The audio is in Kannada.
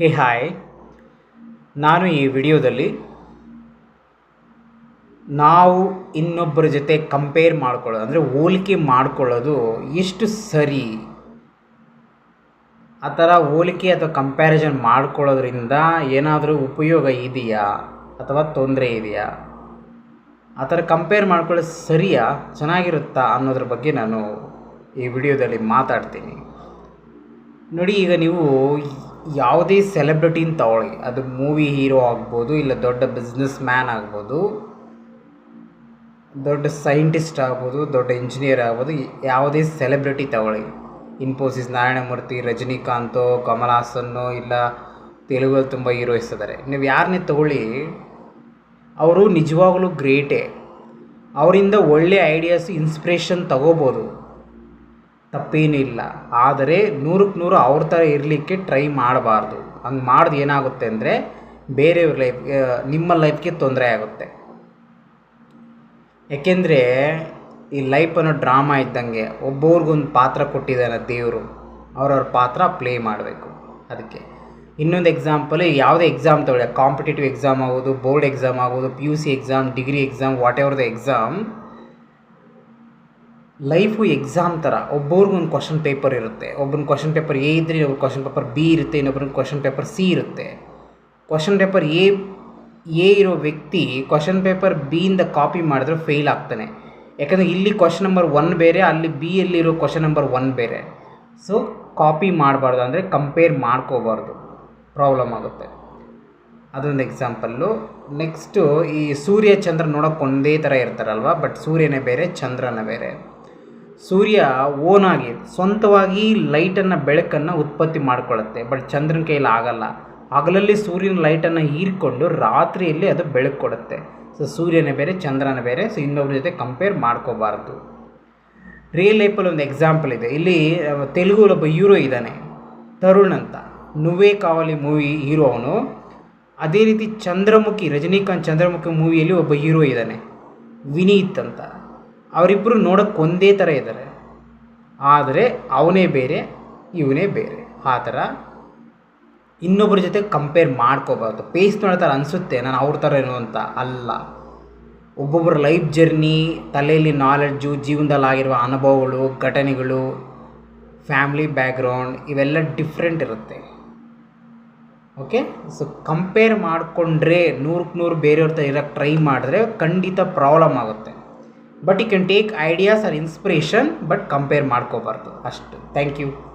ಹೇ ಹಾಯ್. ನಾನು ಈ ವಿಡಿಯೋದಲ್ಲಿ ನಾವು ಇನ್ನೊಬ್ಬರ ಜೊತೆ ಕಂಪೇರ್ ಮಾಡ್ಕೊಳ್ಳೋದು, ಅಂದರೆ ಹೋಲಿಕೆ ಮಾಡ್ಕೊಳ್ಳೋದು ಎಷ್ಟು ಸರಿ? ಆ ಥರ ಹೋಲಿಕೆ ಅಥವಾ ಕಂಪ್ಯಾರಿಸನ್ ಮಾಡ್ಕೊಳ್ಳೋದ್ರಿಂದ ಏನಾದರೂ ಉಪಯೋಗ ಇದೆಯಾ ಅಥವಾ ತೊಂದರೆ ಇದೆಯಾ? ಆ ಥರ ಕಂಪೇರ್ ಮಾಡ್ಕೊಳ್ಳೋದು ಸರಿಯಾ, ಚೆನ್ನಾಗಿರುತ್ತಾ ಅನ್ನೋದ್ರ ಬಗ್ಗೆ ನಾನು ಈ ವಿಡಿಯೋದಲ್ಲಿ ಮಾತಾಡ್ತೀನಿ. ನೋಡಿ, ಈಗ ನೀವು ಯಾವುದೇ ಸೆಲೆಬ್ರಿಟಿನ ತಗೊಳ್ಳಿ. ಅದು ಮೂವಿ ಹೀರೋ ಆಗ್ಬೋದು, ಇಲ್ಲ ದೊಡ್ಡ ಬಿಸ್ನೆಸ್ ಮ್ಯಾನ್ ಆಗ್ಬೋದು, ದೊಡ್ಡ ಸೈಂಟಿಸ್ಟ್ ಆಗ್ಬೋದು, ದೊಡ್ಡ ಇಂಜಿನಿಯರ್ ಆಗ್ಬೋದು, ಯಾವುದೇ ಸೆಲೆಬ್ರಿಟಿ ತಗೊಳ್ಳಿ. ಇನ್ಫೋಸಿಸ್ ನಾರಾಯಣಮೂರ್ತಿ, ರಜನಿಕಾಂತೋ, ಕಮಲ್ ಹಾಸನ್ನೋ ಇಲ್ಲ ತೆಲುಗಲ್ಲಿ ತುಂಬ ಹೀರೋಯಿಸ್ ಇದ್ದಾರೆ ನೀವು ಯಾರನ್ನೇ ತಗೊಳ್ಳಿ, ಅವರು ನಿಜವಾಗಲೂ ಗ್ರೇಟೇ ಅವರಿಂದ ಒಳ್ಳೆ ಐಡಿಯಾಸ್ ಇನ್ಸ್ಪಿರೇಷನ್ ತಗೋಬೋದು. ತಪ್ಪೇನಿಲ್ಲ. ಆದರೆ ನೂರಕ್ಕೆ ನೂರು ಅವ್ರ ಥರ ಇರಲಿಕ್ಕೆ ಟ್ರೈ ಮಾಡಬಾರ್ದು. ಹಂಗೆ ಮಾಡ್ದು ಏನಾಗುತ್ತೆ ಅಂದರೆ ಬೇರೆಯವ್ರ ಲೈಫ್ ನಿಮ್ಮ ಲೈಫ್ಗೆ ತೊಂದರೆ ಆಗುತ್ತೆ. ಏಕೆಂದರೆ ಈ ಲೈಫ್ ಅನ್ನೋ ಡ್ರಾಮಾ ಇದ್ದಂಗೆ ಒಬ್ಬೊರ್ಗೊಂದು ಪಾತ್ರ ಕೊಟ್ಟಿದ್ದಾನೆ ದೇವರು. ಅವ್ರವ್ರ ಪಾತ್ರ ಪ್ಲೇ ಮಾಡಬೇಕು. ಅದಕ್ಕೆ ಇನ್ನೊಂದು ಎಕ್ಸಾಂಪಲ್ ಯಾವುದೇ ಎಕ್ಸಾಮ್ ತಗೊಳ್ಳಿ. ಕಾಂಪಿಟೇಟಿವ್ ಎಕ್ಸಾಮ್ ಆಗೋದು ಬೋರ್ಡ್ ಎಕ್ಸಾಮ್ ಆಗೋದು P U C exam degree exam whatever the exam life exam ಥರ ಒಂದು ಕ್ವಶನ್ ಪೇಪರ್ ಇರುತ್ತೆ. ಒಬ್ಬನ ಕ್ವಶನ್ ಪೇಪರ್ ಎ ಇದ್ದರೆ ಇನ್ನೊಬ್ಬರು ಕ್ವಶನ್ ಪೇಪರ್ ಬಿ ಇರುತ್ತೆ ಇನ್ನೊಬ್ಬರ ಕ್ವಶನ್ ಪೇಪರ್ ಸಿ ಇರುತ್ತೆ. ಕ್ವಶನ್ ಪೇಪರ್ ಎ ಎ ಇರೋ ವ್ಯಕ್ತಿ ಕ್ವಶನ್ ಪೇಪರ್ ಬಿಯಿಂದ ಕಾಪಿ ಮಾಡಿದ್ರೆ ಫೇಲ್ ಆಗ್ತಾನೆ. ಯಾಕಂದರೆ ಇಲ್ಲಿ ಕ್ವಶನ್ ನಂಬರ್ ಒನ್ ಬೇರೆ, ಅಲ್ಲಿ ಬಿ ಎಲ್ಲಿರೋ ಕ್ವಶನ್ ನಂಬರ್ ಒನ್ ಬೇರೆ. ಸೊ ಕಾಪಿ ಮಾಡಬಾರ್ದು ಅಂದರೆ ಕಂಪೇರ್ ಮಾಡ್ಕೋಬಾರ್ದು. ಪ್ರಾಬ್ಲಮ್ ಆಗುತ್ತೆ. ಅದೊಂದು ಎಕ್ಸಾಂಪಲ್ಲು ನೆಕ್ಸ್ಟು ಈ ಸೂರ್ಯ ಚಂದ್ರ ನೋಡೋಕೆ ಒಂದೇ ಥರ ಇರ್ತಾರಲ್ವ ಬಟ್ ಸೂರ್ಯನೇ ಬೇರೆ, ಚಂದ್ರನೇ ಬೇರೆ. ಸೂರ್ಯ ಓನಾಗಿ ಸ್ವಂತವಾಗಿ ಲೈಟನ್ನು ಬೆಳಕನ್ನು ಉತ್ಪತ್ತಿ ಮಾಡ್ಕೊಳ್ಳುತ್ತೆ ಬಟ್ ಚಂದ್ರನ ಕೈಯಲ್ಲಿ ಆಗಲ್ಲ. ಹಗಲಲ್ಲಿ ಸೂರ್ಯನ ಲೈಟನ್ನು ಹೀರಿಕೊಂಡು ರಾತ್ರಿಯಲ್ಲಿ ಅದು ಬೆಳಕು ಕೊಡುತ್ತೆ. ಸೊ ಸೂರ್ಯನೇ ಬೇರೆ, ಚಂದ್ರನ ಬೇರೆ. ಸೊ ಇನ್ನೊಬ್ಬರ ಜೊತೆ ಕಂಪೇರ್ ಮಾಡ್ಕೋಬಾರ್ದು. ರಿಯಲ್ ಲೈಫಲ್ಲಿ ಒಂದು ಎಕ್ಸಾಂಪಲ್ ಇದೆ. ಇಲ್ಲಿ ತೆಲುಗು ಒಬ್ಬ ಹೀರೋ ಇದ್ದಾನೆ. ತರುಣ್ ಅಂತ. ನುವೇ ಕಾವಲಿ ಮೂವಿ ಹೀರೋ ಅವನು. ಅದೇ ರೀತಿ ಚಂದ್ರಮುಖಿ, ರಜನಿಕಾಂತ್ ಚಂದ್ರಮುಖಿ ಮೂವಿಯಲ್ಲಿ ಒಬ್ಬ ಹೀರೋ ಇದ್ದಾನೆ. ವಿನೀತ್ ಅಂತ. ಅವರಿಬ್ಬರು ನೋಡೋಕ್ಕೆ ಒಂದೇ ಥರ ಇದ್ದಾರೆ ಆದರೆ ಅವನೇ ಬೇರೆ, ಇವನೇ ಬೇರೆ. ಆ ಥರ ಇನ್ನೊಬ್ಬರ ಜೊತೆ ಕಂಪೇರ್ ಮಾಡ್ಕೋಬಾರ್ದು. ಪೇಸ್ ನೋಡ್ತಾರೆ ಅನಿಸುತ್ತೆ, ನಾನು ಅವ್ರ ಥರ ಏನು ಅಂತ. ಅಲ್ಲ. ಒಬ್ಬೊಬ್ಬರ ಲೈಫ್ ಜರ್ನಿ ತಲೆಯಲ್ಲಿ ನಾಲೆಡ್ಜು ಜೀವನದಲ್ಲಿ ಆಗಿರುವ ಅನುಭವಗಳು, ಘಟನೆಗಳು ಫ್ಯಾಮ್ಲಿ ಬ್ಯಾಕ್ಗ್ರೌಂಡ್ ಇವೆಲ್ಲ ಡಿಫ್ರೆಂಟ್ ಇರುತ್ತೆ. ಓಕೆ ಸೊ ಕಂಪೇರ್ ಮಾಡಿಕೊಂಡ್ರೆ ನೂರಕ್ಕೆ ನೂರು ಬೇರೆಯವ್ರ ಥರ ಇರೋಕ್ಕೆ ಟ್ರೈ ಮಾಡಿದ್ರೆ ಖಂಡಿತ ಪ್ರಾಬ್ಲಮ್ ಆಗುತ್ತೆ. But you can take ideas or inspiration but compare ಮಾಡ್ಕೋಬಾರ್ದು. ಅಷ್ಟು. Thank you